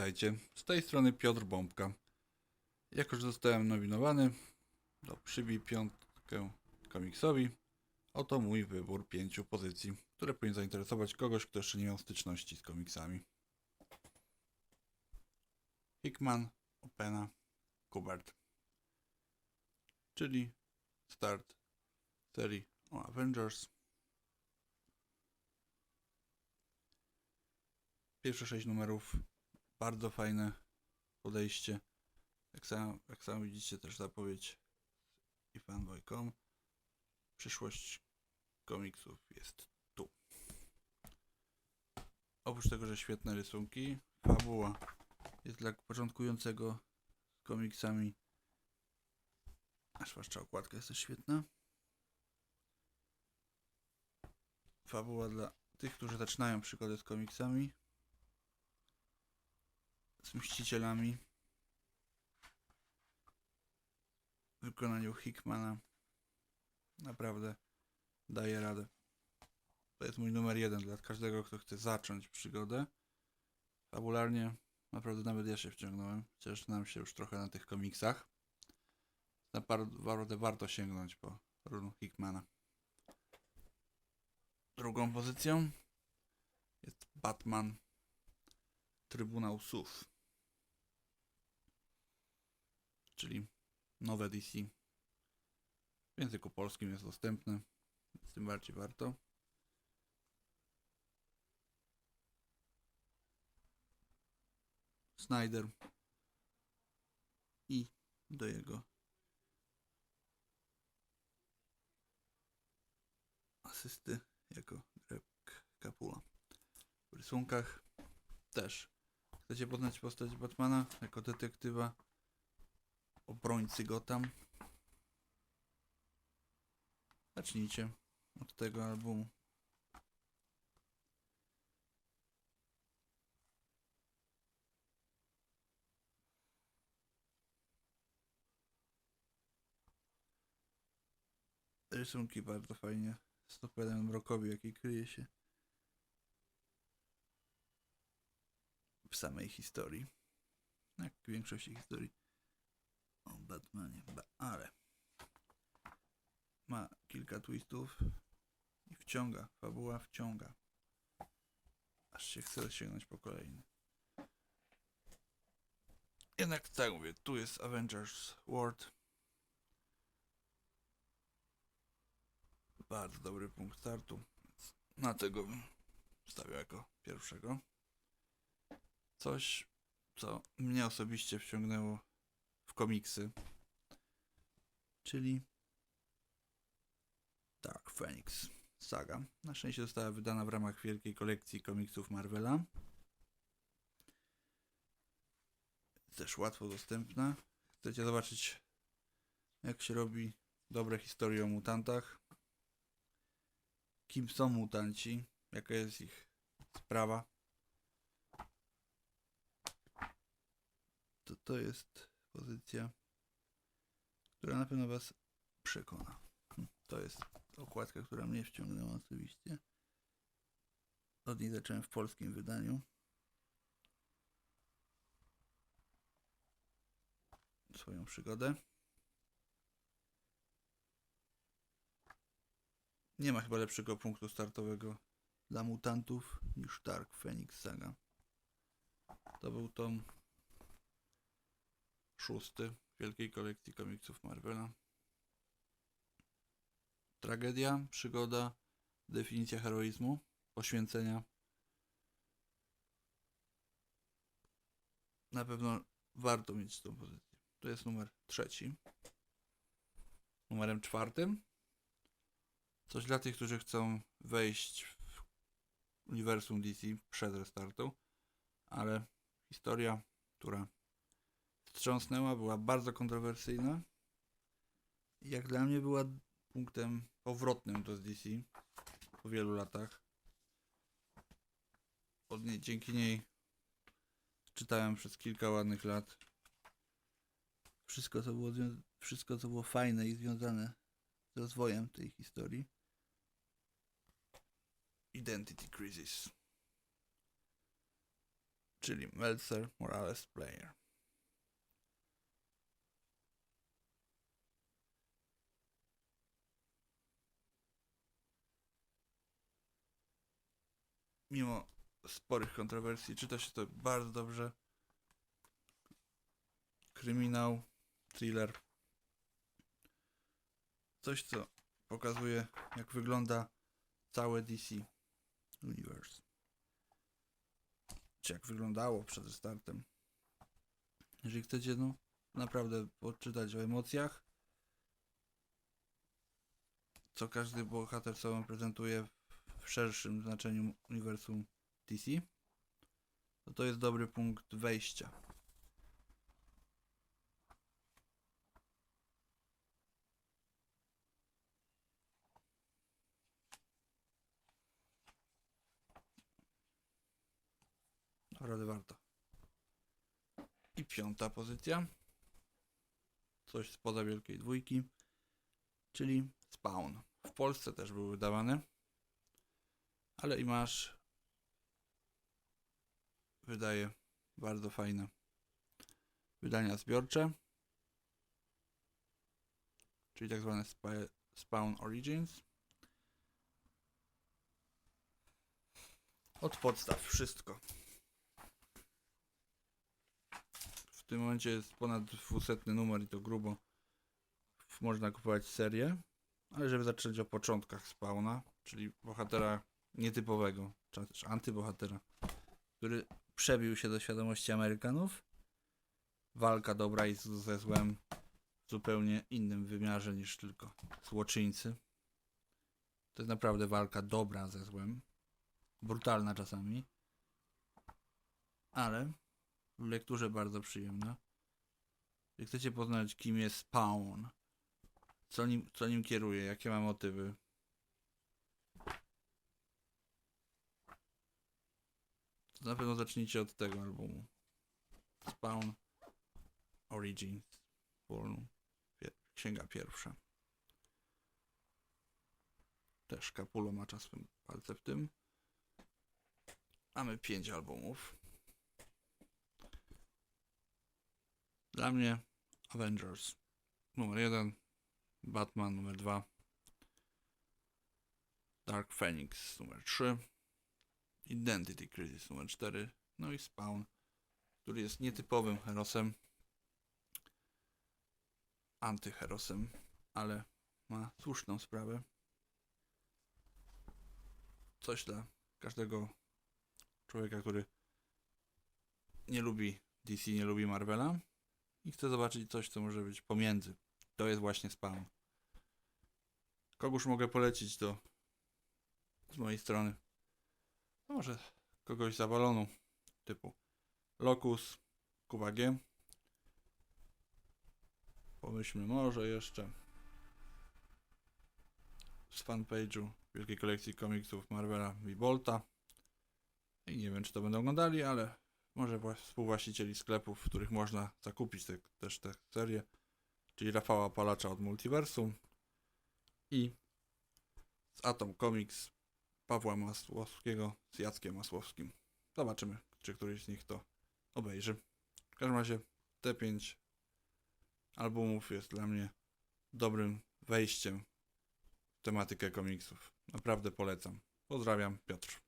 Witajcie, z tej strony Piotr Bombka. Jako, że zostałem nominowany, to przybij piątkę komiksowi. Oto mój wybór pięciu pozycji, które powinien zainteresować kogoś, kto jeszcze nie miał styczności z komiksami. Hickman, Opena, Kubert. Czyli start serii o Avengers. Pierwsze sześć numerów bardzo fajne podejście. Jak sam, jak sam widzicie, też zapowiedź i fanboy.com. Przyszłość komiksów jest tu. Oprócz tego, że świetne rysunki, fabuła jest dla początkującego z komiksami. A zwłaszcza okładka jest też świetna. Fabuła dla tych, którzy zaczynają przygodę z komiksami z Mścicielami w wykonaniu Hickmana naprawdę daje radę. To jest mój numer jeden dla każdego, kto chce zacząć przygodę. Fabularnie naprawdę nawet ja się wciągnąłem, chociaż znam się już trochę na tych komiksach. Naprawdę warto sięgnąć po run Hickmana. Drugą pozycją jest Batman Trybunał SUV. Czyli nowe DC. W języku polskim jest dostępne, więc tym bardziej warto. Snyder i do jego asysty jako Greg Capula. W rysunkach też Chcecie poznać postać Batmana jako detektywa obrońcy Gotham? Zacznijcie od tego albumu. Rysunki bardzo fajnie stopenem mrokowi, jaki kryje się w samej historii. Jak w większości historii o Batmanie. Ba ale ma kilka twistów i wciąga. Fabuła wciąga. Aż się chce sięgnąć po kolejny. Jednak tak mówię, tu jest Avengers World. Bardzo dobry punkt startu. Na tego bym stawiał jako pierwszego coś, co mnie osobiście wciągnęło w komiksy. Czyli Dark Phoenix Saga. Na szczęście została wydana w ramach wielkiej kolekcji komiksów Marvela. Też łatwo dostępna. Chcecie zobaczyć, jak się robi dobre historie o mutantach? Kim są mutanci? Jaka jest ich sprawa? to to jest pozycja, która na pewno Was przekona. To jest okładka, która mnie wciągnęła oczywiście. Od niej zacząłem w polskim wydaniu. Swoją przygodę. Nie ma chyba lepszego punktu startowego dla mutantów niż Dark Phoenix Saga. To był tom szósty wielkiej kolekcji komiksów Marvela. Tragedia, przygoda, definicja heroizmu, poświęcenia. Na pewno warto mieć tą pozycję. To jest numer trzeci. Numerem czwartym. Coś dla tych, którzy chcą wejść w uniwersum DC przed restartą, ale historia, która wstrząsnęła, była bardzo kontrowersyjna. Jak dla mnie była punktem powrotnym do DC po wielu latach. Od niej, dzięki niej czytałem przez kilka ładnych lat. Wszystko co, było, wszystko, co było fajne i związane z rozwojem tej historii. Identity Crisis. czyli Meltzer Morales Player. Mimo sporych kontrowersji czyta się to bardzo dobrze. Kryminał, thriller. Coś, co pokazuje, jak wygląda całe DC Universe. Czy jak wyglądało przed startem. Jeżeli chcecie, no, naprawdę poczytać o emocjach, co każdy bohater sobą prezentuje w szerszym znaczeniu uniwersum DC, to to jest dobry punkt wejścia. Naprawdę warto. I piąta pozycja. Coś spoza wielkiej dwójki, czyli Spawn. W Polsce też był wydawany, ale i masz wydaje bardzo fajne wydania zbiorcze, czyli tak zwane spa- Spawn Origins. Od podstaw wszystko. W tym momencie jest ponad 200 numer i to grubo. Można kupować serię, ale żeby zacząć o początkach Spawna, czyli bohatera nietypowego, czy antybohatera, który przebił się do świadomości Amerykanów. Walka dobra i ze złem w zupełnie innym wymiarze niż tylko złoczyńcy. To jest naprawdę walka dobra ze złem. Brutalna czasami. Ale w lekturze bardzo przyjemna. Jak chcecie poznać, kim jest Spawn, co nim, co nim kieruje, jakie ma motywy, to na pewno zacznijcie od tego albumu. Spawn Origins. Wolnu. Księga pierwsza. Też Kapulo ma czasem palce w tym. Mamy pięć albumów. Dla mnie Avengers numer jeden, Batman numer dwa, Dark Phoenix numer trzy, Identity Crisis numer 4, no i Spawn, który jest nietypowym herosem, antyherosem, ale ma słuszną sprawę. Coś dla każdego człowieka, który nie lubi DC, nie lubi Marvela i chce zobaczyć coś, co może być pomiędzy. To jest właśnie Spawn. Kogóż mogę polecić do z mojej strony? Może kogoś z Avalonu, typu Locus, Kuba G. Pomyślmy może jeszcze z fanpage'u wielkiej kolekcji komiksów Marvela i Bolta. I nie wiem, czy to będą oglądali, ale może wła- współwłaścicieli sklepów, w których można zakupić te, też te serie, czyli Rafała Palacza od Multiversum i z Atom Comics Pawła Masłowskiego z Jackiem Masłowskim. Zobaczymy, czy któryś z nich to obejrzy. W każdym razie te pięć albumów jest dla mnie dobrym wejściem w tematykę komiksów. Naprawdę polecam. Pozdrawiam, Piotr.